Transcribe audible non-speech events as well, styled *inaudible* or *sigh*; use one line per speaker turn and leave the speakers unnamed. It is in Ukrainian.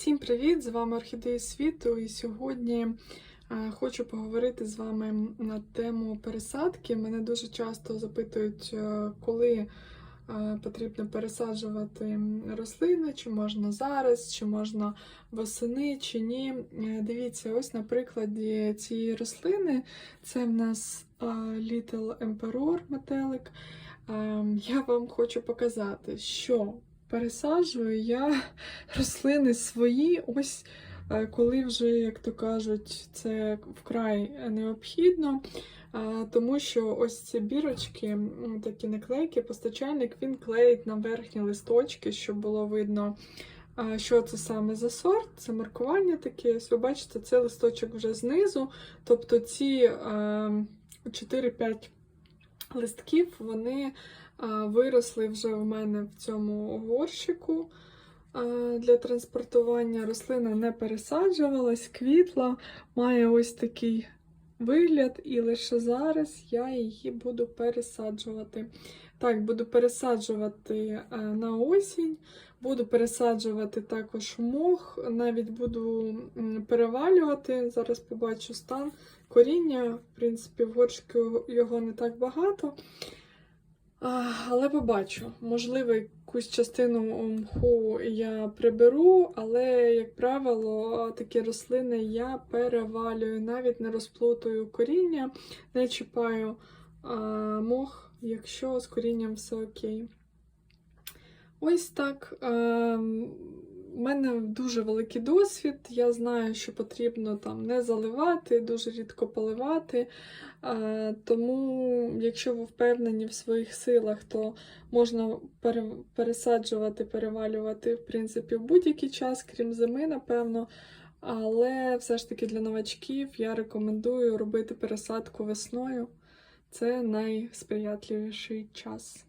Всім привіт! З вами Орхідеї світу, і сьогодні е, хочу поговорити з вами на тему пересадки. Мене дуже часто запитують, е, коли е, потрібно пересаджувати рослини, чи можна зараз, чи можна восени, чи ні. Дивіться, ось на прикладі цієї рослини це в нас Little Emperor метелик. Е, Я вам хочу показати, що пересаджую я *laughs* рослини свої, ось е, коли вже, як то кажуть, це вкрай необхідно. Тому що ось ці бірочки, такі наклейки, постачальник він клеїть на верхні листочки, щоб було видно, що це саме за сорт. Це маркування таке. Ось ви бачите, це листочок вже знизу. Тобто ці е, 4-5 листків, вони виросли вже в мене в цьому горщику для транспортування. Рослина не пересаджувалась, квітла, має ось такий вигляд, і лише зараз я її буду пересаджувати. Так, буду пересаджувати на осінь, буду пересаджувати також мох, навіть буду перевалювати. Зараз побачу стан коріння. В принципі, в горшку його не так багато. А, Але побачу, можливо, якусь частину мху я приберу, але, як правило, такі рослини я перевалюю, навіть не розплутую коріння, не чіпаю а, мох, якщо з корінням все окей. Ось так. ем, У мене дуже великий досвід. Я знаю, що потрібно там не заливати, дуже рідко поливати. Тому, якщо ви впевнені в своїх силах, то можна пере- пересаджувати, перевалювати в принципі в будь-який час, крім зими, напевно. Але все ж таки для новачків я рекомендую робити пересадку весною. Це найсприятливіший час.